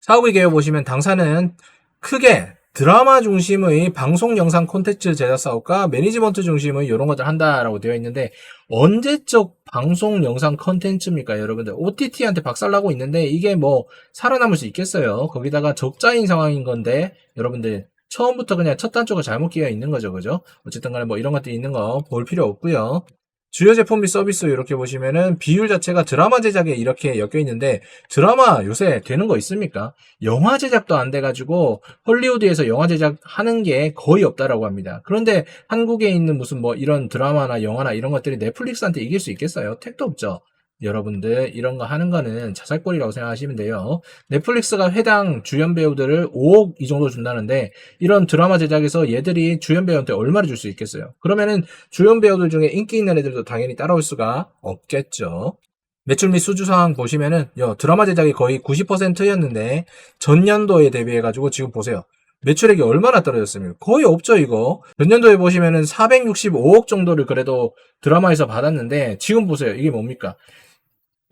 사후기 개요 보시면 당사는 크게 드라마 중심의 방송 영상 콘텐츠 제작 사업과 매니지먼트 중심의 이런 것들 한다라고 되어 있는데 언제적 방송 영상 콘텐츠입니까 여러분들? OTT한테 박살나고 있는데 이게 뭐 살아남을 수 있겠어요? 거기다가 적자인 상황인 건데 여러분들 처음부터 그냥 첫 단조가 잘못 끼어 있는 거죠 그죠? 어쨌든 간에 뭐 이런 것들이 있는 거 볼 필요 없고요 주요 제품 및 서비스 이렇게 보시면은 비율 자체가 드라마 제작에 이렇게 엮여 있는데 드라마 요새 되는 거 있습니까? 영화 제작도 안 돼가지고 헐리우드에서 영화 제작 하는 게 거의 없다라고 합니다. 그런데 한국에 있는 무슨 뭐 이런 드라마나 영화나 이런 것들이 넷플릭스한테 이길 수 있겠어요? 택도 없죠. 여러분들 이런 거 하는 거는 자살골이라고 생각하시면 돼요. 넷플릭스가 회당 주연 배우들을 5억 이 정도 준다는데 이런 드라마 제작에서 얘들이 주연 배우한테 얼마를 줄 수 있겠어요? 그러면은 주연 배우들 중에 인기 있는 애들도 당연히 따라올 수가 없겠죠. 매출 및 수주 상황 보시면은 요 드라마 제작이 거의 90%였는데 전년도에 대비해 가지고 지금 보세요. 매출액이 얼마나 떨어졌습니까? 거의 없죠, 이거. 전년도에 보시면은 465억 정도를 그래도 드라마에서 받았는데 지금 보세요. 이게 뭡니까?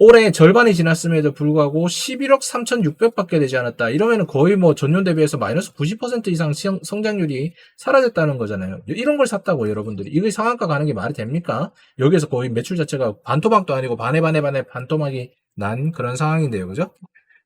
올해 절반이 지났음에도 불구하고 11억 3,600밖에 되지 않았다. 이러면 거의 뭐 전년 대비해서 마이너스 90% 이상 시- 성장률이 사라졌다는 거잖아요. 이런 걸 샀다고 여러분들이. 이게 상한가 가는 게 말이 됩니까? 여기에서 거의 매출 자체가 반토막도 아니고 반에 반에 반에 반토막이 난 그런 상황인데요. 그죠?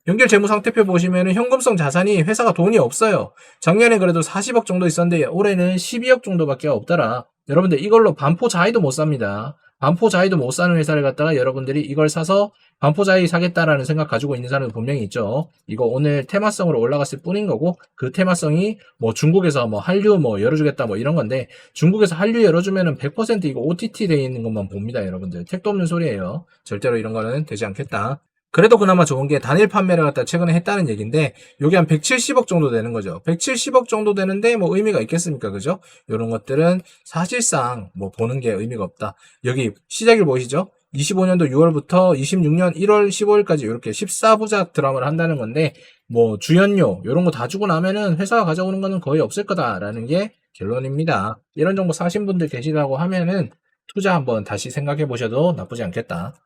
연결 재무 상태표 보시면은 현금성 자산이 회사가 돈이 없어요. 작년에 그래도 40억 정도 있었는데 올해는 12억 정도밖에 없더라. 여러분들 이걸로 반포 자이도 못 삽니다. 반포 자이도 못 사는 회사를 갖다가 여러분들이 이걸 사서 반포 자이 사겠다라는 생각 가지고 있는 사람이 분명히 있죠. 이거 오늘 테마성으로 올라갔을 뿐인 거고 그 테마성이 뭐 중국에서 뭐 한류 뭐 열어주겠다 뭐 이런 건데 중국에서 한류 열어주면은 100% 이거 OTT 돼 있는 것만 봅니다, 여러분들. 택도 없는 소리예요. 절대로 이런 거는 되지 않겠다. 그래도 그나마 좋은 게 단일 판매를 갖다 최근에 했다는 얘기인데 요게 한 170억 정도 되는 거죠. 170억 정도 되는데 뭐 의미가 있겠습니까? 그죠? 요런 것들은 사실상 뭐 보는 게 의미가 없다. 여기 시작일 보이시죠? 25년도 6월부터 26년 1월 15일까지 이렇게 14부작 드라마를 한다는 건데 뭐 주연료 요런 거 다 주고 나면은 회사가 가져오는 거는 거의 없을 거다라는 게 결론입니다. 이런 정보 사신 분들 계시다고 하면은 투자 한번 다시 생각해 보셔도 나쁘지 않겠다.